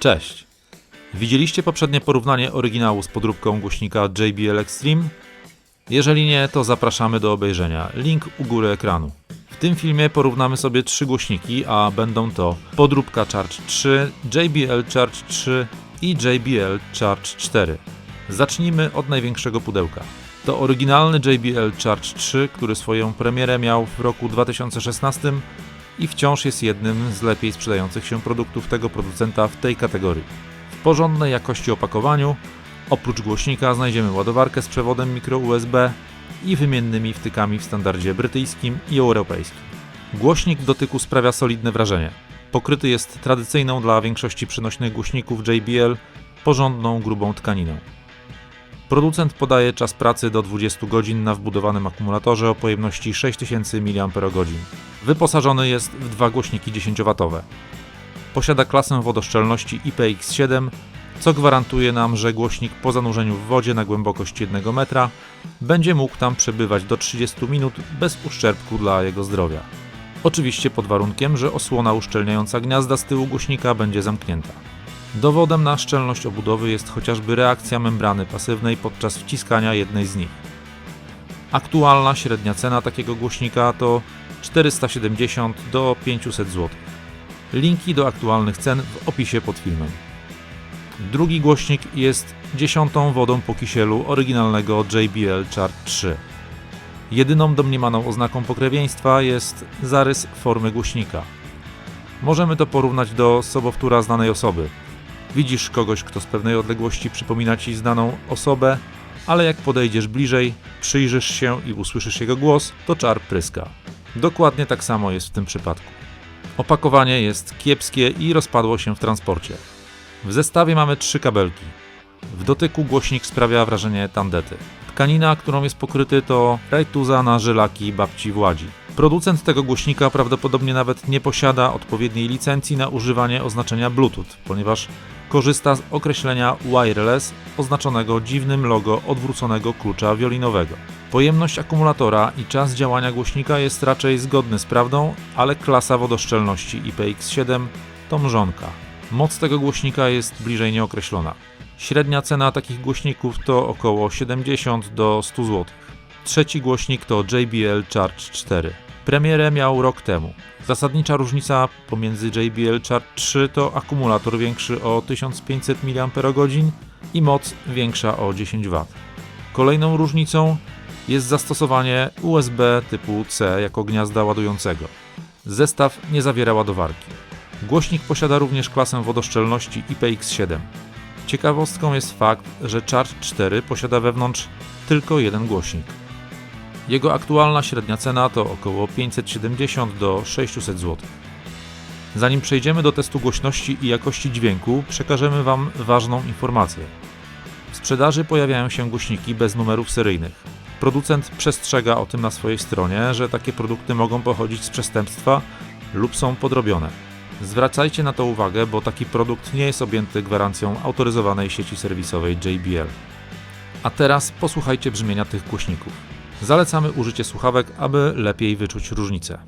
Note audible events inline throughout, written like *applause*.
Cześć! Widzieliście poprzednie porównanie oryginału z podróbką głośnika JBL Extreme? Jeżeli nie, to zapraszamy do obejrzenia. Link u góry ekranu. W tym filmie porównamy sobie trzy głośniki, a będą to podróbka Charge 3, JBL Charge 3 i JBL Charge 4. Zacznijmy od największego pudełka. To oryginalny JBL Charge 3, który swoją premierę miał w roku 2016 i wciąż jest jednym z lepiej sprzedających się produktów tego producenta w tej kategorii. W porządnej jakości opakowaniu, oprócz głośnika znajdziemy ładowarkę z przewodem mikro USB i wymiennymi wtykami w standardzie brytyjskim i europejskim. Głośnik w dotyku sprawia solidne wrażenie. Pokryty jest tradycyjną dla większości przenośnych głośników JBL porządną, grubą tkaniną. Producent podaje czas pracy do 20 godzin na wbudowanym akumulatorze o pojemności 6000 mAh. Wyposażony jest w dwa głośniki 10W. Posiada klasę wodoszczelności IPX7, co gwarantuje nam, że głośnik po zanurzeniu w wodzie na głębokość 1 metra będzie mógł tam przebywać do 30 minut bez uszczerbku dla jego zdrowia. Oczywiście pod warunkiem, że osłona uszczelniająca gniazda z tyłu głośnika będzie zamknięta. Dowodem na szczelność obudowy jest chociażby reakcja membrany pasywnej podczas wciskania jednej z nich. Aktualna średnia cena takiego głośnika to 470 do 500 zł. Linki do aktualnych cen w opisie pod filmem. Drugi głośnik jest dziesiątą wodą po kisielu oryginalnego JBL Chart 3. Jedyną domniemaną oznaką pokrewieństwa jest zarys formy głośnika. Możemy to porównać do sobowtóra znanej osoby. Widzisz kogoś, kto z pewnej odległości przypomina ci znaną osobę, ale jak podejdziesz bliżej, przyjrzysz się i usłyszysz jego głos, to czar pryska. Dokładnie tak samo jest w tym przypadku. Opakowanie jest kiepskie i rozpadło się w transporcie. W zestawie mamy trzy kabelki. W dotyku głośnik sprawia wrażenie tandety. Tkanina, którą jest pokryty to rajtuza na żylaki babci Władzi. Producent tego głośnika prawdopodobnie nawet nie posiada odpowiedniej licencji na używanie oznaczenia Bluetooth, ponieważ korzysta z określenia wireless oznaczonego dziwnym logo odwróconego klucza wiolinowego. Pojemność akumulatora i czas działania głośnika jest raczej zgodny z prawdą, ale klasa wodoszczelności IPX7 to mrzonka. Moc tego głośnika jest bliżej nieokreślona. Średnia cena takich głośników to około 70 do 100 zł. Trzeci głośnik to JBL Charge 4. Premierę miał rok temu. Zasadnicza różnica pomiędzy JBL Charge 3 to akumulator większy o 1500 mAh i moc większa o 10 W. Kolejną różnicą jest zastosowanie USB typu C jako gniazda ładującego. Zestaw nie zawiera ładowarki. Głośnik posiada również klasę wodoszczelności IPX7. Ciekawostką jest fakt, że Charge 4 posiada wewnątrz tylko jeden głośnik. Jego aktualna średnia cena to około 570 do 600 zł. Zanim przejdziemy do testu głośności i jakości dźwięku, przekażemy Wam ważną informację. W sprzedaży pojawiają się głośniki bez numerów seryjnych. Producent przestrzega o tym na swojej stronie, że takie produkty mogą pochodzić z przestępstwa lub są podrobione. Zwracajcie na to uwagę, bo taki produkt nie jest objęty gwarancją autoryzowanej sieci serwisowej JBL. A teraz posłuchajcie brzmienia tych głośników. Zalecamy użycie słuchawek, aby lepiej wyczuć różnicę.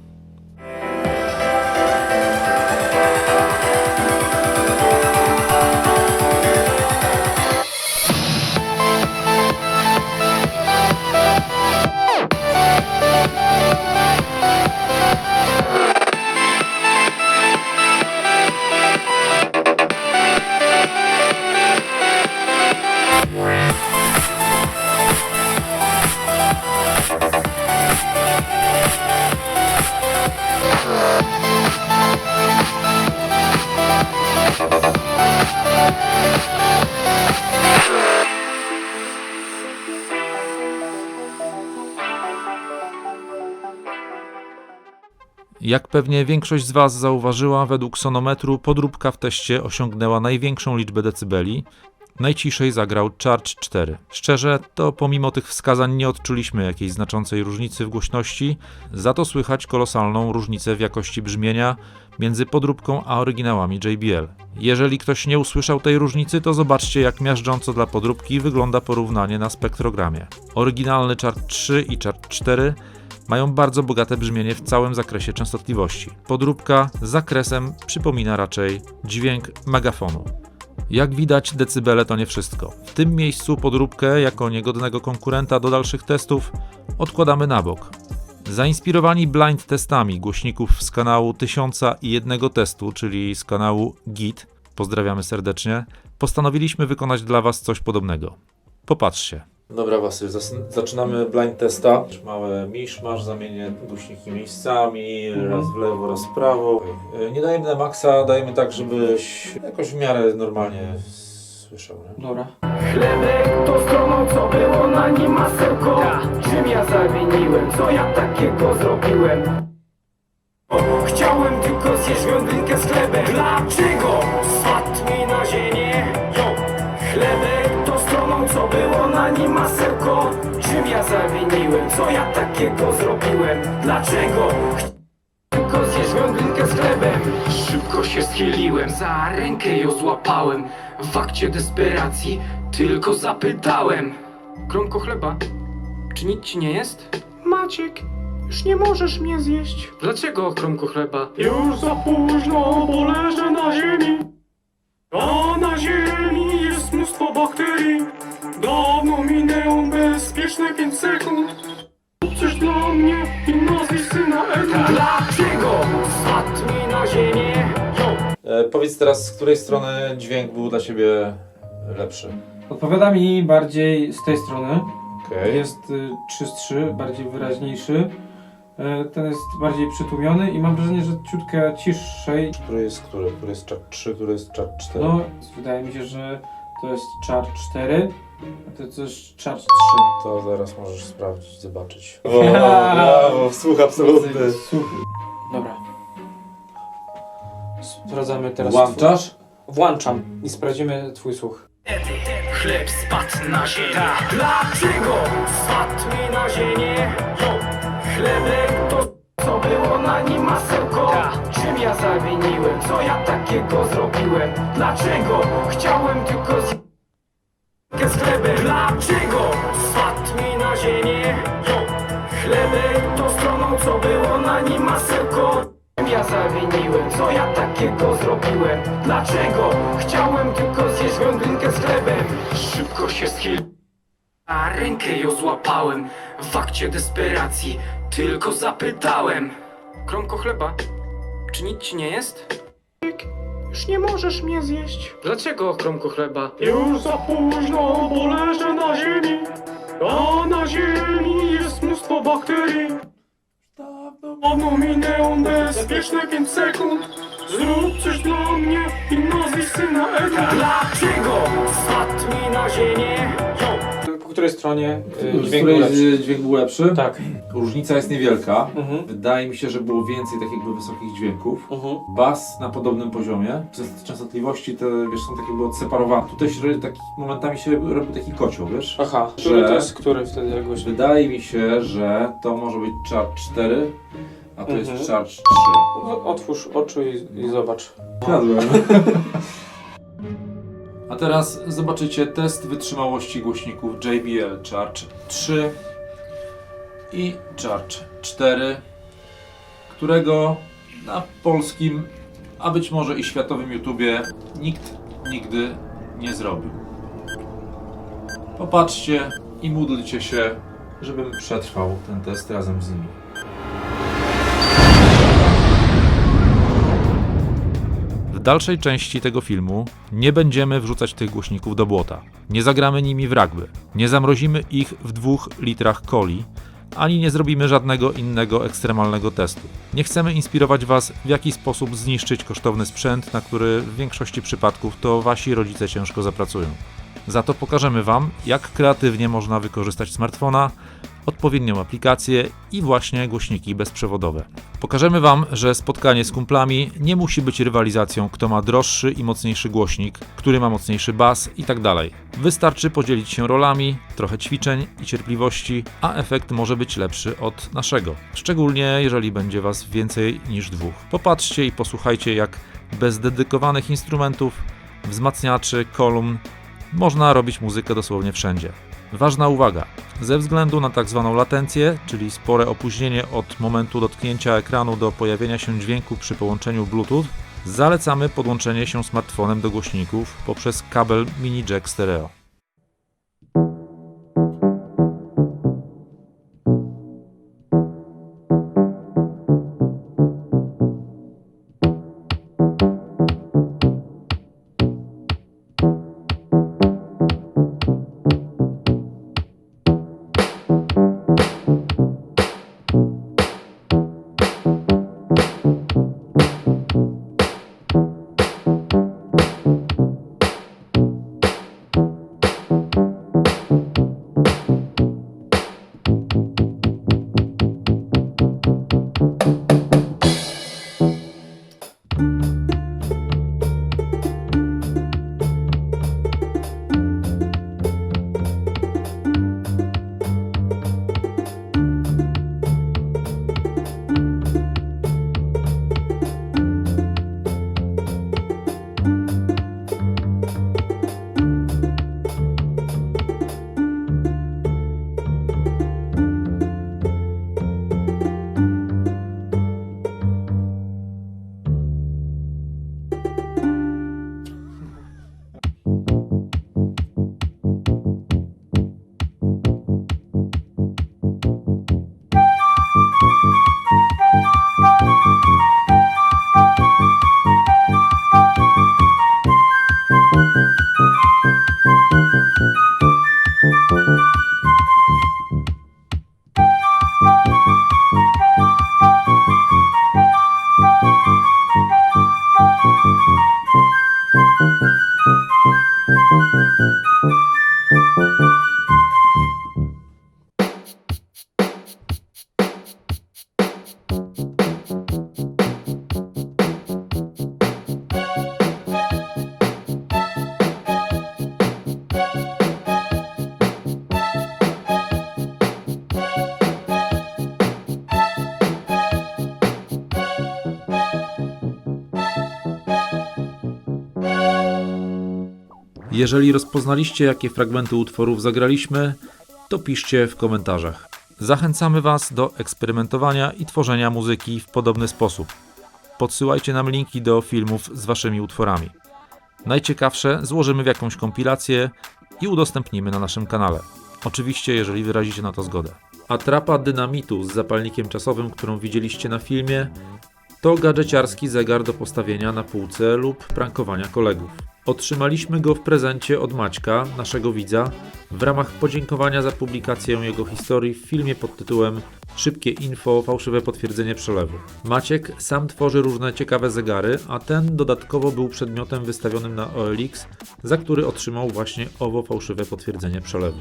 Jak pewnie większość z Was zauważyła, według sonometru podróbka w teście osiągnęła największą liczbę decybeli. Najciszej zagrał Charge 4. Szczerze, to pomimo tych wskazań nie odczuliśmy jakiejś znaczącej różnicy w głośności, za to słychać kolosalną różnicę w jakości brzmienia między podróbką a oryginałami JBL. Jeżeli ktoś nie usłyszał tej różnicy, to zobaczcie jak miażdżąco dla podróbki wygląda porównanie na spektrogramie. Oryginalny Charge 3 i Charge 4 mają bardzo bogate brzmienie w całym zakresie częstotliwości. Podróbka z zakresem przypomina raczej dźwięk megafonu. Jak widać, decybele to nie wszystko. W tym miejscu podróbkę jako niegodnego konkurenta do dalszych testów odkładamy na bok. Zainspirowani blind testami głośników z kanału 1001 testu, czyli z kanału GIT, pozdrawiamy serdecznie, postanowiliśmy wykonać dla Was coś podobnego. Popatrzcie. Dobra, Wasyl, zaczynamy blind testa. Małe miszmasz, zamienię głośniki miejscami, raz w lewo, raz w prawo. E, Nie dajemy na maksa, dajemy tak, żebyś jakoś w miarę normalnie słyszał. Nie? Dobra. Chlebek to stroną, co było na nim masełko Czym ja zawiniłem, co ja takiego zrobiłem o, Chciałem tylko zjeść wędlinkę z chlebem Dlaczego spadł mi na ziemię? Jo. Chlebek co było na nim masełko Czym ja zawiniłem, co ja takiego zrobiłem? Dlaczego? Tylko zjesz wędlinkę z chlebem. Szybko się schyliłem, za rękę ją złapałem. W akcie desperacji tylko zapytałem. Kromko chleba, czy nic ci nie jest? Maciek, już nie możesz mnie zjeść. Dlaczego kromko chleba? Już za późno, bo leżę na ziemi 5 sekund Coś dla mnie i nazwij syna Ewa Dlaczego spadł mi na ziemię? E, powiedz teraz, z której strony dźwięk był dla Ciebie lepszy? Odpowiada mi bardziej z tej strony. Okej. Jest y, czystszy, bardziej wyraźniejszy. E, Ten jest bardziej przytłumiony i mam wrażenie, że ciutkę ciszej. Który jest który? Który jest czat 3, który jest czat 4? No, wydaje mi się, że to jest char 4, a to jest char 3. To zaraz możesz sprawdzić, zobaczyć. *laughs* O, brawo, słuch absolutny. Słuch. Dobra. Sprawdzamy teraz. Włączasz? Twój... Włączam i sprawdzimy twój słuch. Chleb spadł na ziemię Dlaczego spadł mi na ziemię? Jo. Chlebek to co było na nim masełko Czym ja zawiniłem? Co ja takiego zrobiłem? Dlaczego chciałem tylko zjeść z chlebem? Dlaczego spadł mi na ziemię? Jo. Chlebek to stroną co było na nim masełko ja zawiniłem? Co ja takiego zrobiłem? Dlaczego chciałem tylko zjeść wędlinkę z chlebem? Szybko się schyliłem a rękę ją złapałem w akcie desperacji Tylko zapytałem Kromko chleba, czy nic ci nie jest? Już nie możesz mnie zjeść Dlaczego kromko chleba? Już za późno, bo leżę na ziemi A na ziemi jest mnóstwo bakterii Dawno minęło bezpieczne 5 sekund Zrób coś dla mnie i nazwij syna Ewa Dlaczego spadł mi na ziemię? Której stronie y, dźwięk której był lepszy? dźwięk był lepszy? Tak. Różnica jest niewielka. Mhm. Wydaje mi się, że było więcej takich jakby wysokich dźwięków. Mhm. Bas na podobnym poziomie. Częst- Częstotliwości te, wiesz, są takie były odseparowane. Tutaj się robi taki, momentami się robi taki kocioł, wiesz? Aha, Że- który to jest który wtedy jakoś? Wydaje mi się, że to może być chart 4, a to Mhm. jest chart 3. No, Otwórz oczy i, i zobacz. Zgadłem. *laughs* A teraz zobaczycie test wytrzymałości głośników JBL Charge 3 i Charge 4, którego na polskim, a być może i światowym YouTubie nikt nigdy nie zrobił. Popatrzcie i módlcie się, żebym przetrwał ten test razem z nimi. Dalszej części tego filmu nie będziemy wrzucać tych głośników do błota. Nie zagramy nimi w rugby. Nie zamrozimy ich w dwóch litrach coli, ani nie zrobimy żadnego innego ekstremalnego testu. Nie chcemy inspirować Was, w jaki sposób zniszczyć kosztowny sprzęt, na który w większości przypadków to Wasi rodzice ciężko zapracują. Za to pokażemy Wam, jak kreatywnie można wykorzystać smartfona, odpowiednią aplikację i właśnie głośniki bezprzewodowe. Pokażemy Wam, że spotkanie z kumplami nie musi być rywalizacją, kto ma droższy i mocniejszy głośnik, który ma mocniejszy bas i tak. Wystarczy podzielić się rolami, trochę ćwiczeń i cierpliwości, a efekt może być lepszy od naszego. Szczególnie jeżeli będzie Was więcej niż dwóch. Popatrzcie i posłuchajcie, jak bez dedykowanych instrumentów, wzmacniaczy, kolumn można robić muzykę dosłownie wszędzie. Ważna uwaga. Ze względu na tak zwaną latencję, czyli spore opóźnienie od momentu dotknięcia ekranu do pojawienia się dźwięku przy połączeniu Bluetooth, Zalecamy podłączenie się smartfonem do głośników poprzez kabel mini jack stereo. Jeżeli rozpoznaliście, jakie fragmenty utworów zagraliśmy, to piszcie w komentarzach. Zachęcamy Was do eksperymentowania i tworzenia muzyki w podobny sposób. Podsyłajcie nam linki do filmów z Waszymi utworami. Najciekawsze złożymy w jakąś kompilację i udostępnimy na naszym kanale. Oczywiście, jeżeli wyrazicie na to zgodę. Atrapa dynamitu z zapalnikiem czasowym, którą widzieliście na filmie, to gadżeciarski zegar do postawienia na półce lub prankowania kolegów. Otrzymaliśmy go w prezencie od Maćka, naszego widza, w ramach podziękowania za publikację jego historii w filmie pod tytułem Szybkie info, fałszywe potwierdzenie przelewu. Maciek sam tworzy różne ciekawe zegary, a ten dodatkowo był przedmiotem wystawionym na OLX, za który otrzymał właśnie owo fałszywe potwierdzenie przelewu.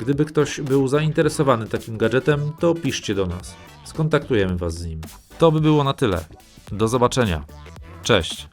Gdyby ktoś był zainteresowany takim gadżetem, to piszcie do nas. Skontaktujemy Was z nim. To by było na tyle. Do zobaczenia. Cześć.